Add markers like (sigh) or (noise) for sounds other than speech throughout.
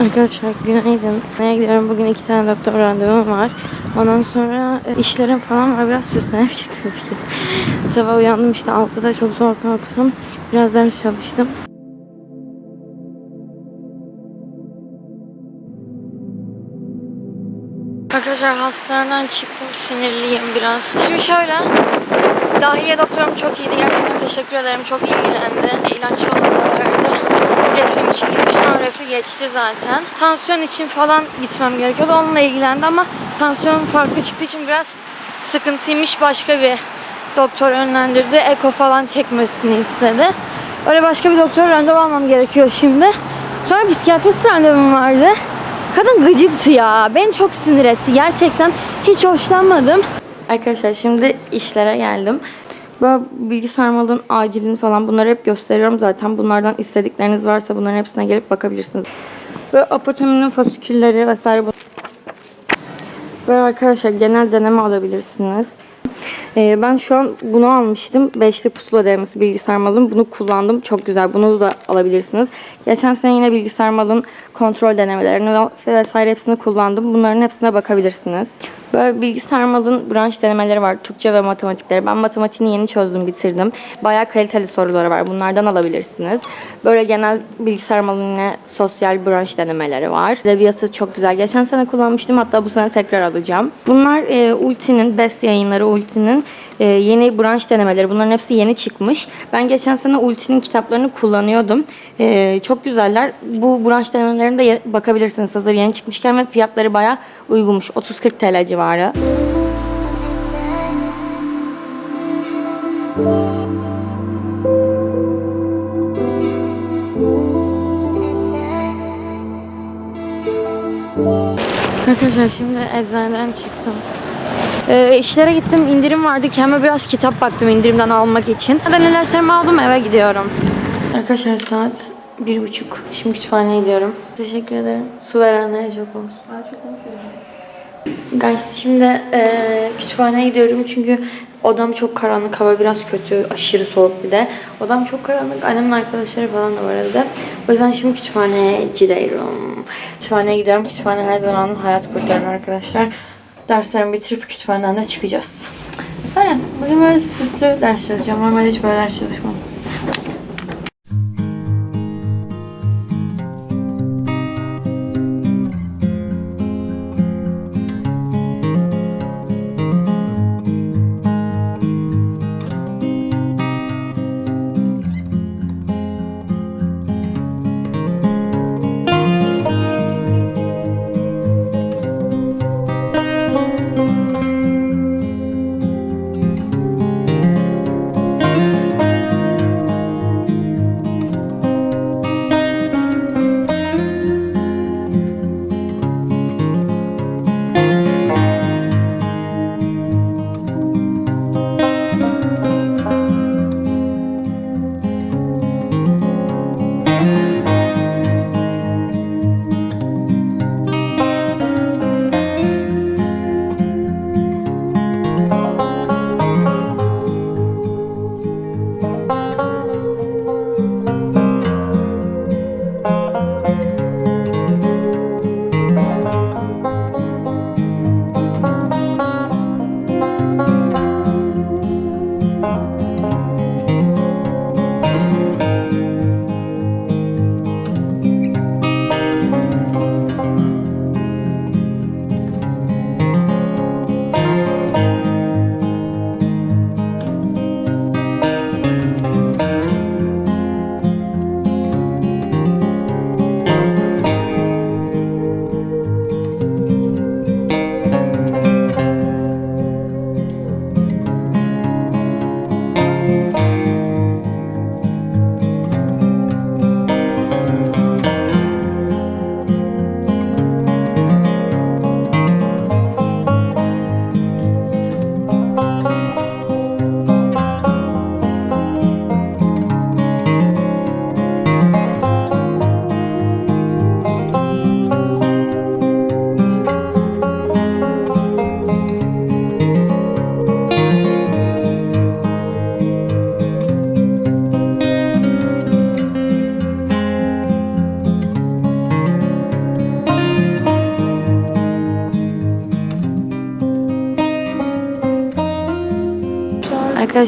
Arkadaşlar günaydın. Nereye gidiyorum? Bugün iki tane doktor randevum var. Ondan sonra e, işlerim falan var. Biraz süslenip (laughs) çıktım. Sabah uyandım işte 6'da çok zor kalktım. Biraz ders çalıştım. Arkadaşlar hastaneden çıktım. Sinirliyim biraz. Şimdi şöyle. Dahiliye doktorum çok iyiydi. Gerçekten teşekkür ederim. Çok ilgilendi. İlaç falan da verdi. Reflüm için gitmiştim ama reflü geçti zaten. Tansiyon için falan gitmem gerekiyordu. Onunla ilgilendi ama tansiyon farklı çıktığı için biraz sıkıntıymış. Başka bir doktor yönlendirdi. Eko falan çekmesini istedi. Öyle başka bir doktor randevu almam gerekiyor şimdi. Sonra psikiyatrist randevum vardı. Kadın gıcıktı ya. Beni çok sinir etti. Gerçekten hiç hoşlanmadım. Arkadaşlar şimdi işlere geldim. Böyle bilgisayar malın acilini falan bunları hep gösteriyorum zaten. Bunlardan istedikleriniz varsa bunların hepsine gelip bakabilirsiniz. Böyle apotominin fasikülleri vesaire. Böyle arkadaşlar genel deneme alabilirsiniz. Ee, ben şu an bunu almıştım. Beşli pusula denemesi bilgisayar malın. Bunu kullandım. Çok güzel. Bunu da alabilirsiniz. Geçen sene yine bilgisayar malın kontrol denemelerini ve vesaire hepsini kullandım. Bunların hepsine bakabilirsiniz. Böyle bilgisayar malın branş denemeleri var. Türkçe ve matematikleri. Ben matematiğini yeni çözdüm, bitirdim. Bayağı kaliteli soruları var. Bunlardan alabilirsiniz. Böyle genel bilgisayar malın yine sosyal branş denemeleri var. Edebiyatı çok güzel. Geçen sene kullanmıştım. Hatta bu sene tekrar alacağım. Bunlar e, Ulti'nin, BES yayınları Ulti'nin e, yeni branş denemeleri. Bunların hepsi yeni çıkmış. Ben geçen sene Ulti'nin kitaplarını kullanıyordum. E, çok güzeller. Bu branş denemelerine de ye- bakabilirsiniz. Hazır yeni çıkmışken ve fiyatları bayağı uygunmuş. 30-40 TL civarı. Arkadaşlar şimdi eczaneden çıktım. Ee, işlere gittim indirim vardı kendime biraz kitap baktım indirimden almak için. Neden ilaçlarımı aldım eve gidiyorum. Arkadaşlar saat bir buçuk. Şimdi kütüphaneye gidiyorum. Teşekkür ederim. Su verenlere çok olsun. Guys şimdi eee kütüphaneye gidiyorum çünkü odam çok karanlık, hava biraz kötü, aşırı soğuk bir de. Odam çok karanlık, annemin arkadaşları falan da var evde. O yüzden şimdi kütüphaneye gidiyorum. Kütüphaneye gidiyorum. Kütüphane her zaman hayat kurtarır arkadaşlar. Derslerimi bitirip kütüphaneden de çıkacağız. Öyle. Bugün böyle süslü ders çalışacağım. Normalde hiç böyle ders çalışmam.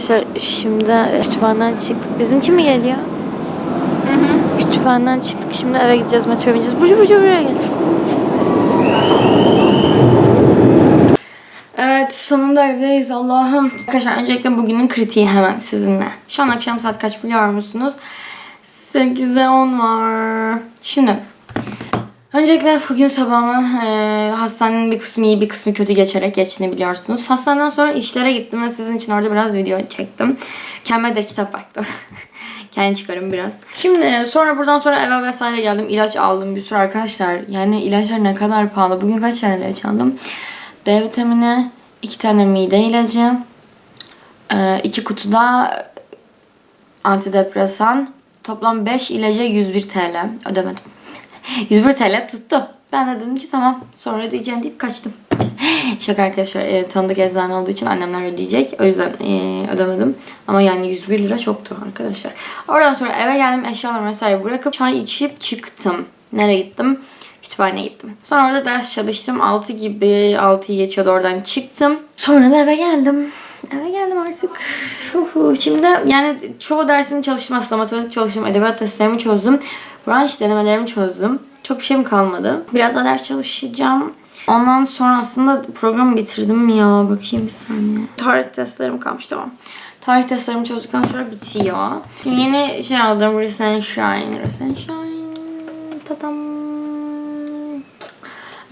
Arkadaşlar şimdi kütüphaneden çıktık. Bizimki mi geliyor? Kütüphaneden çıktık. Şimdi eve gideceğiz. Metro bineceğiz. Burcu burcu buraya gel. Evet sonunda evdeyiz Allah'ım. Arkadaşlar öncelikle bugünün kritiği hemen sizinle. Şu an akşam saat kaç biliyor musunuz? 8'e 10 var. Şimdi Öncelikle bugün sabahımın e, hastanenin bir kısmı iyi bir kısmı kötü geçerek geçtiğini biliyorsunuz. Hastaneden sonra işlere gittim ve sizin için orada biraz video çektim. Kendime de kitap baktım. (laughs) Kendi çıkarım biraz. Şimdi sonra buradan sonra eve vesaire geldim. İlaç aldım bir sürü arkadaşlar. Yani ilaçlar ne kadar pahalı. Bugün kaç tane ilaç aldım? D vitamini, iki tane mide ilacı, e, iki kutuda antidepresan. Toplam 5 ilaca 101 TL. Ödemedim. 101 TL tuttu. Ben de dedim ki tamam sonra ödeyeceğim deyip kaçtım. (gasps) Şaka arkadaşlar e, tanıdık eczane olduğu için annemler ödeyecek. O yüzden e, ödemedim. Ama yani 101 lira çoktu arkadaşlar. Oradan sonra eve geldim eşyalarımı vesaire bırakıp çay içip çıktım. Nereye gittim? Kütüphaneye gittim. Sonra orada ders çalıştım. 6 gibi 6'yı geçiyordu oradan çıktım. Sonra da eve geldim. Eve geldim artık. Şimdi yani çoğu dersimi çalıştım aslında. Matematik çalıştım. Edebiyat testlerimi çözdüm. Branş denemelerimi çözdüm. Çok bir şeyim kalmadı. Biraz da ders çalışacağım. Ondan sonra aslında programı bitirdim ya. Bakayım bir saniye. Tarih testlerim kalmış tamam. Tarih testlerimi çözdükten sonra bitiyor. Şimdi yeni şey aldım. Resenshine. Resenshine. Tadam.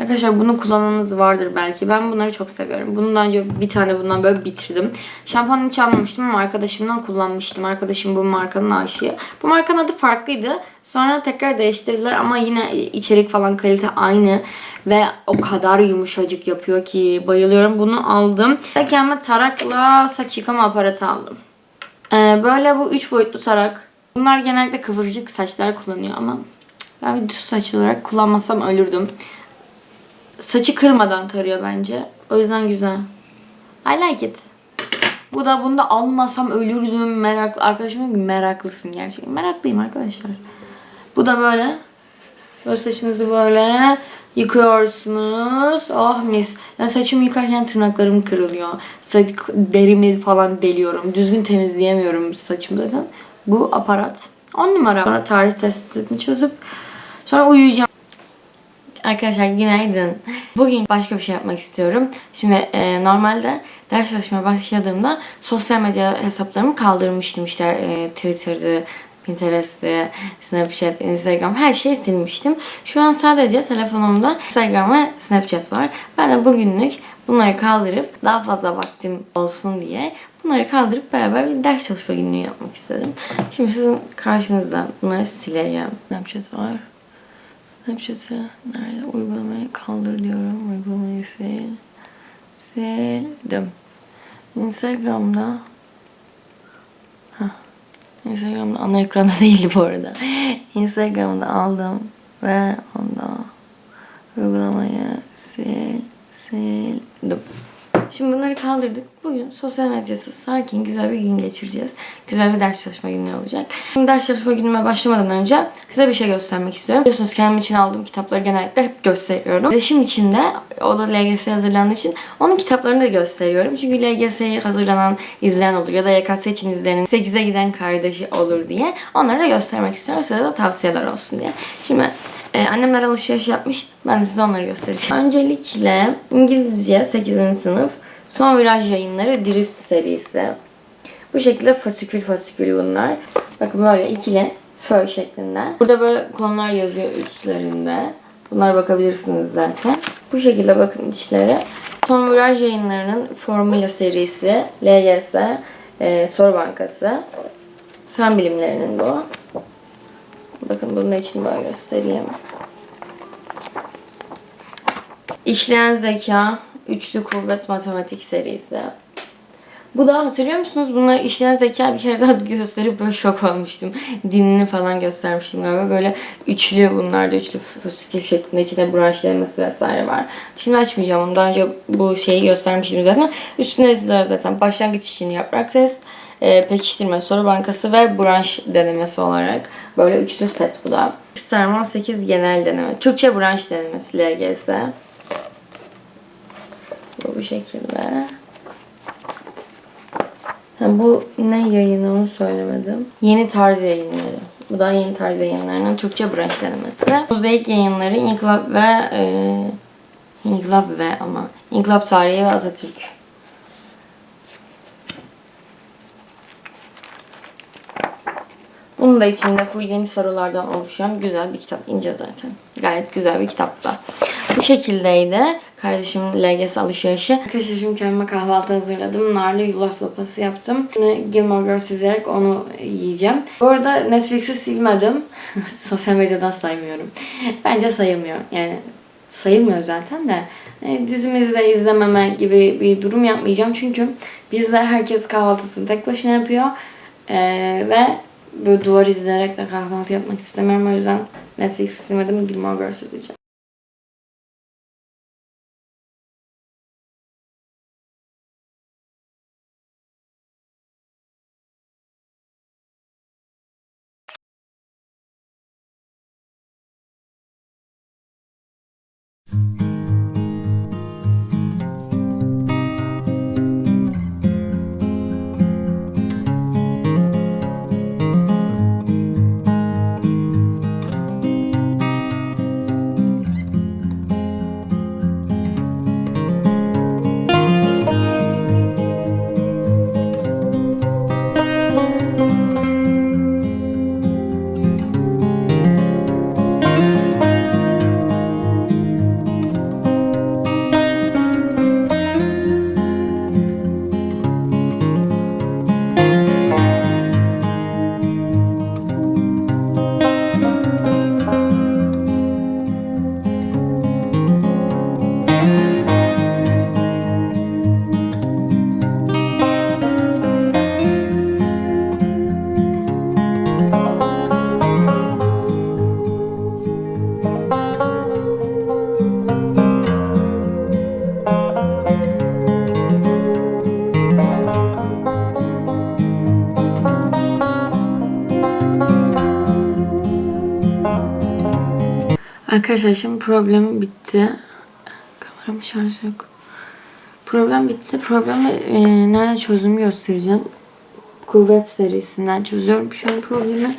Arkadaşlar bunu kullananınız vardır belki. Ben bunları çok seviyorum. Bundan önce bir tane bundan böyle bitirdim. Şampuan hiç almamıştım ama arkadaşımdan kullanmıştım. Arkadaşım bu markanın aşığı. Bu markanın adı farklıydı. Sonra tekrar değiştirdiler ama yine içerik falan kalite aynı. Ve o kadar yumuşacık yapıyor ki bayılıyorum. Bunu aldım. Ve kendime tarakla saç yıkama aparatı aldım. Ee, böyle bu üç boyutlu tarak. Bunlar genellikle kıvırcık saçlar kullanıyor ama ben bir düz saç olarak kullanmasam ölürdüm. Saçı kırmadan tarıyor bence. O yüzden güzel. I like it. Bu da bunu da almasam ölürdüm meraklı. Arkadaşım diyor meraklısın gerçekten. Meraklıyım arkadaşlar. Bu da böyle. Böyle saçınızı böyle yıkıyorsunuz. Oh mis. Ya saçımı yıkarken tırnaklarım kırılıyor. Saç, derimi falan deliyorum. Düzgün temizleyemiyorum saçımı zaten. Bu aparat. 10 numara. Sonra tarih testini çözüp sonra uyuyacağım. Arkadaşlar günaydın. Bugün başka bir şey yapmak istiyorum. Şimdi e, normalde ders çalışmaya başladığımda sosyal medya hesaplarımı kaldırmıştım. İşte e, Twitter'dı, Pinterest'ti, Snapchat, Instagram her şeyi silmiştim. Şu an sadece telefonumda Instagram ve Snapchat var. Ben de bugünlük bunları kaldırıp daha fazla vaktim olsun diye bunları kaldırıp beraber bir ders çalışma günlüğü yapmak istedim. Şimdi sizin karşınızda bunları sileceğim. Snapchat var. Snapchat'ı nerede? Uygulamayı kaldır diyorum. Uygulamayı sil. Sildim. Instagram'da Hah. Instagram'da ana ekranda (laughs) değildi bu arada. Instagram'da aldım ve onda uygulamayı sil sildim. Şimdi bunları kaldırdık. Bugün sosyal medyasız sakin güzel bir gün geçireceğiz. Güzel bir ders çalışma günü olacak. Şimdi ders çalışma günüme başlamadan önce size bir şey göstermek istiyorum. Biliyorsunuz kendim için aldığım kitapları genellikle hep gösteriyorum. Ve şimdi içinde o da LGS'ye hazırlandığı için onun kitaplarını da gösteriyorum. Çünkü LGS'ye hazırlanan izleyen olur ya da YKS için izleyenin 8'e giden kardeşi olur diye onları da göstermek istiyorum. Size de tavsiyeler olsun diye. Şimdi ee, annemler alışveriş yapmış. Ben de size onları göstereceğim. Öncelikle İngilizce 8. sınıf son viraj yayınları Drift serisi. Bu şekilde fasikül fasikül bunlar. Bakın böyle ikili fö şeklinde. Burada böyle konular yazıyor üstlerinde. Bunlar bakabilirsiniz zaten. Bu şekilde bakın içleri. Son viraj yayınlarının Formula serisi, LGS, e, soru bankası. Fen bilimlerinin bu. Bakın bunun için böyle göstereyim. İşleyen zeka, üçlü kuvvet matematik serisi. Bu da hatırlıyor musunuz? Bunlar işleyen zeka bir kere daha (laughs) gösterip böyle şok olmuştum. Dinini falan göstermiştim galiba. Böyle üçlü bunlar da üçlü fasikül şeklinde içinde branşlaması vesaire var. Şimdi açmayacağım onu. Daha önce bu şeyi göstermiştim zaten. Üstünde yazılar zaten. Başlangıç için yaprak test, e, pekiştirme soru bankası ve branş denemesi olarak böyle üçlü set bu da. Sarmal 8 genel deneme. Türkçe branş denemesi LGS. Bu bu şekilde. Ha, bu ne yayını onu söylemedim. Yeni tarz yayınları. Bu da yeni tarz yayınlarının Türkçe branş denemesi. Mozaik yayınları İnkılap ve e, İnkılap ve ama İnkılap Tarihi ve Atatürk. Bunun da içinde full yeni sorulardan oluşan güzel bir kitap. ince zaten. Gayet güzel bir kitap da. Bu şekildeydi. Kardeşimin LGS alışverişi. Arkadaşlar şimdi kendime kahvaltı hazırladım. Narlı yulaf lapası yaptım. Şimdi Gilmore Girls izleyerek onu yiyeceğim. Bu arada Netflix'i silmedim. (laughs) Sosyal medyadan saymıyorum. Bence sayılmıyor. Yani sayılmıyor zaten de. E, dizimizi de izlememe gibi bir durum yapmayacağım. Çünkü bizde herkes kahvaltısını tek başına yapıyor. E, ve böyle duvar izleyerek de kahvaltı yapmak istemiyorum. O yüzden Netflix silmedim. Gilmore Girls izleyeceğim. Arkadaşlar şimdi problemim bitti. Kameramın şarjı yok. Problem bitti. Problemi e, nerede çözümü göstereceğim. Kuvvet serisinden çözüyorum şu an problemi.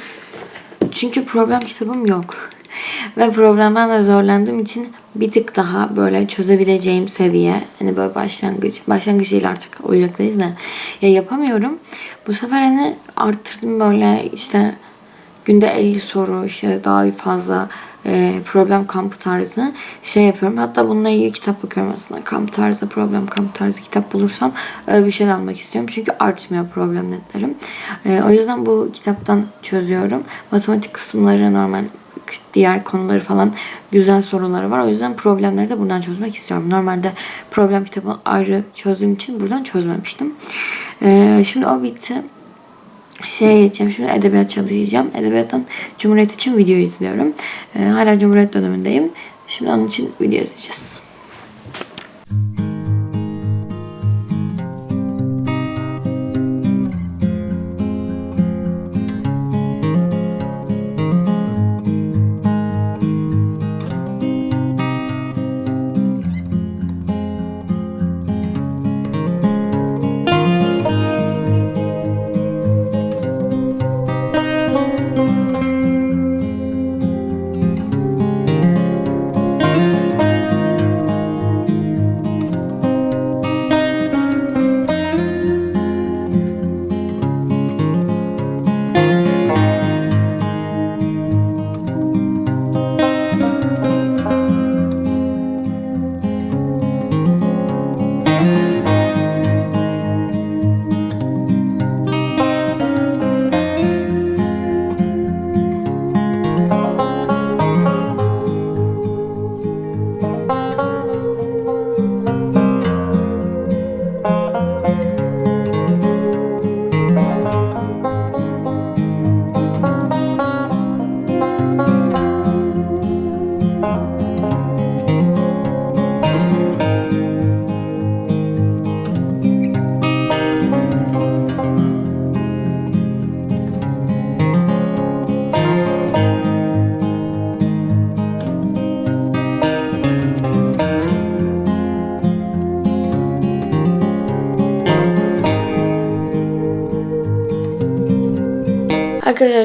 Çünkü problem kitabım yok. (laughs) Ve problemden de zorlandığım için bir tık daha böyle çözebileceğim seviye. Hani böyle başlangıç. Başlangıç değil artık. Oyuncaklarız da. Ya yapamıyorum. Bu sefer hani arttırdım böyle işte günde 50 soru işte daha fazla e, problem kampı tarzı şey yapıyorum. Hatta bununla ilgili kitap bakıyorum aslında. Kamp tarzı, problem kamp tarzı kitap bulursam öyle bir şey almak istiyorum. Çünkü artmıyor problem netlerim. E, o yüzden bu kitaptan çözüyorum. Matematik kısımları normal diğer konuları falan güzel soruları var. O yüzden problemleri de buradan çözmek istiyorum. Normalde problem kitabı ayrı çözdüğüm için buradan çözmemiştim. E, şimdi o bitti şeye geçeceğim. Şimdi edebiyat çalışacağım. Edebiyattan Cumhuriyet için video izliyorum. Ee, hala Cumhuriyet dönemindeyim. Şimdi onun için video izleyeceğiz. Arkadaşlar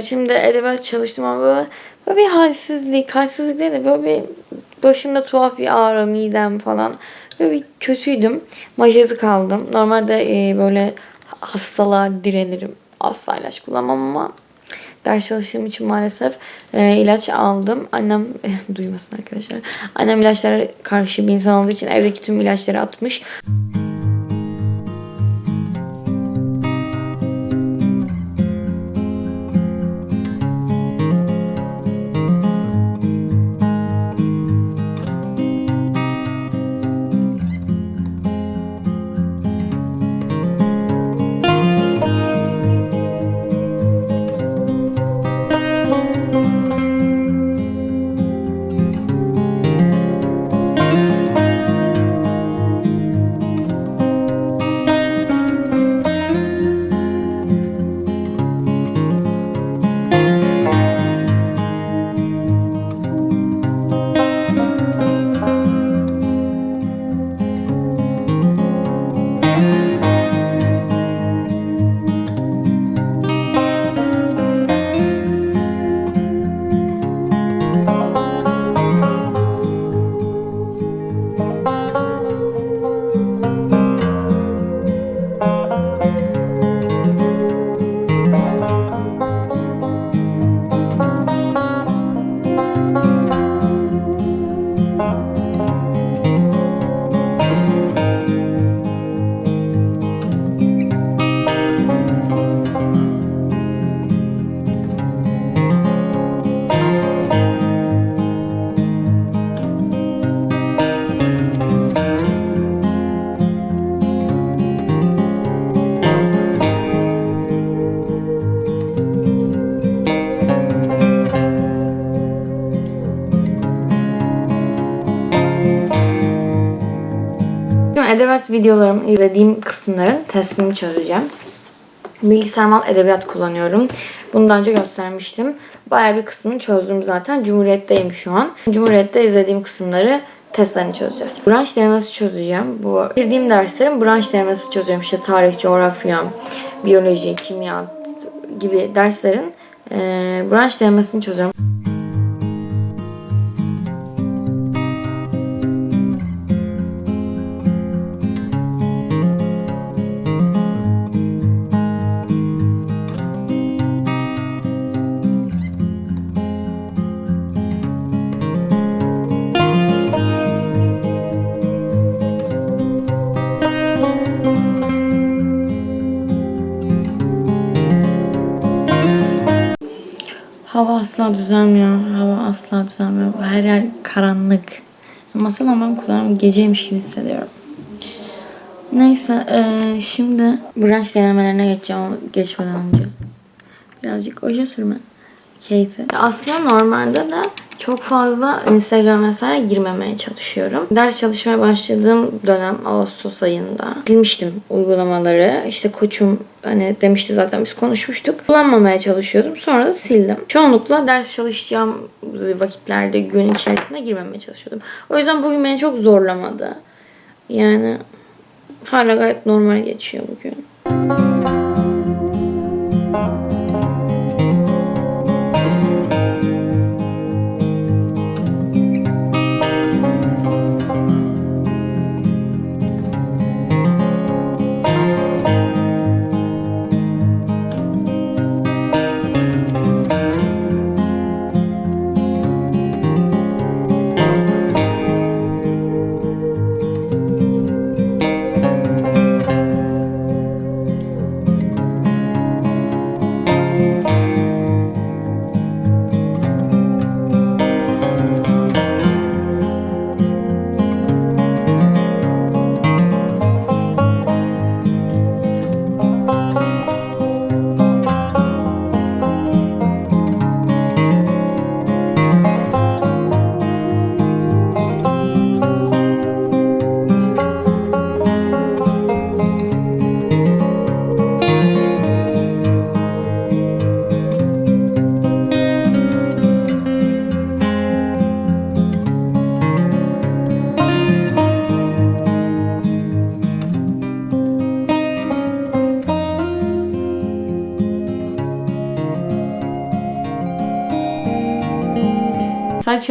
şimdi edebiyat çalıştım ama böyle, böyle bir halsizlik, halsizlik değil de böyle bir başımda tuhaf bir ağrı, midem falan. Böyle bir kötüydüm. Majezi kaldım. Normalde e, böyle hastalığa direnirim. Asla ilaç kullanmam ama ders çalıştığım için maalesef e, ilaç aldım. Annem (laughs) duymasın arkadaşlar. Annem ilaçlara karşı bir insan olduğu için evdeki tüm ilaçları atmış. Edebiyat videolarımı izlediğim kısımların testini çözeceğim. Bilgisayar mal edebiyat kullanıyorum. Bunu daha önce göstermiştim. Bayağı bir kısmını çözdüm zaten. Cumhuriyet'teyim şu an. Cumhuriyet'te izlediğim kısımları testlerini çözeceğiz. Branş denemesi çözeceğim. Bu girdiğim derslerin branş denemesi çözüyorum. İşte tarih, coğrafya, biyoloji, kimya gibi derslerin e, branş denemesini çözüyorum. Asla düzelmiyor. Hava asla düzelmiyor. Her yer karanlık. Masal ben kulağım geceymiş gibi hissediyorum. Neyse eee, şimdi branş denemelerine geçeceğim ama geçmeden önce. Birazcık oje sürme keyfi. Aslında normalde de çok fazla Instagram vesaire girmemeye çalışıyorum. Ders çalışmaya başladığım dönem Ağustos ayında silmiştim uygulamaları. İşte koçum hani demişti zaten biz konuşmuştuk. Kullanmamaya çalışıyordum. Sonra da sildim. Çoğunlukla ders çalışacağım vakitlerde gün içerisinde girmemeye çalışıyordum. O yüzden bugün beni çok zorlamadı. Yani hala gayet normal geçiyor bugün.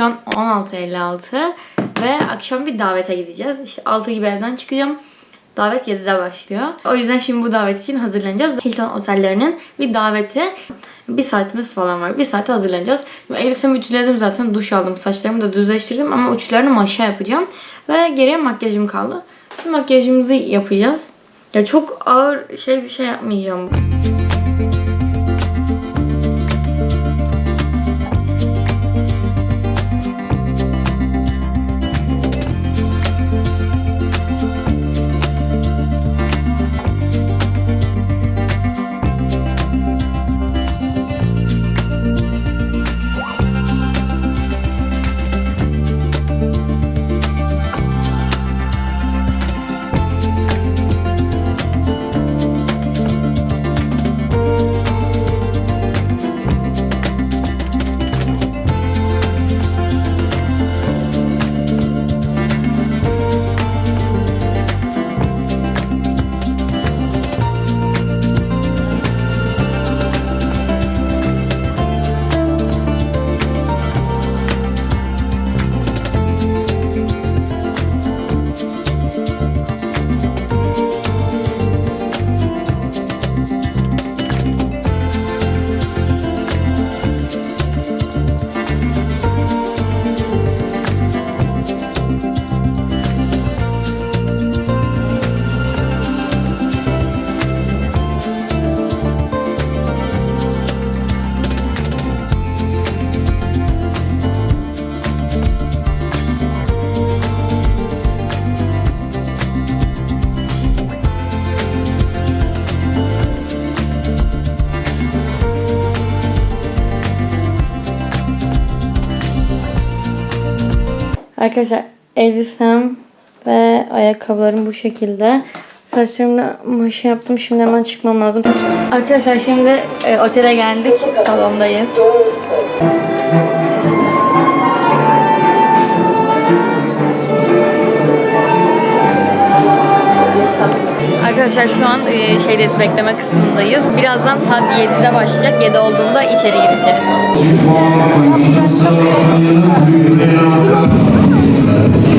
16.56 ve akşam bir davete gideceğiz. İşte 6 gibi evden çıkacağım. Davet 7'de başlıyor. O yüzden şimdi bu davet için hazırlanacağız. Hilton otellerinin bir daveti. Bir saatimiz falan var. Bir saate hazırlanacağız. Elbisemi ütüledim zaten. Duş aldım. Saçlarımı da düzleştirdim ama uçlarını maşa yapacağım. Ve geriye makyajım kaldı. Şimdi makyajımızı yapacağız. Ya çok ağır şey bir şey yapmayacağım. Arkadaşlar elbisem ve ayakkabılarım bu şekilde. Saçlarımda maşa yaptım. Şimdi hemen çıkmam lazım. Arkadaşlar şimdi e, otele geldik. Salondayız. Arkadaşlar şu an e, şeydeyiz bekleme kısmındayız. Birazdan saat 7'de başlayacak. 7 olduğunda içeri gireceğiz. Jesus.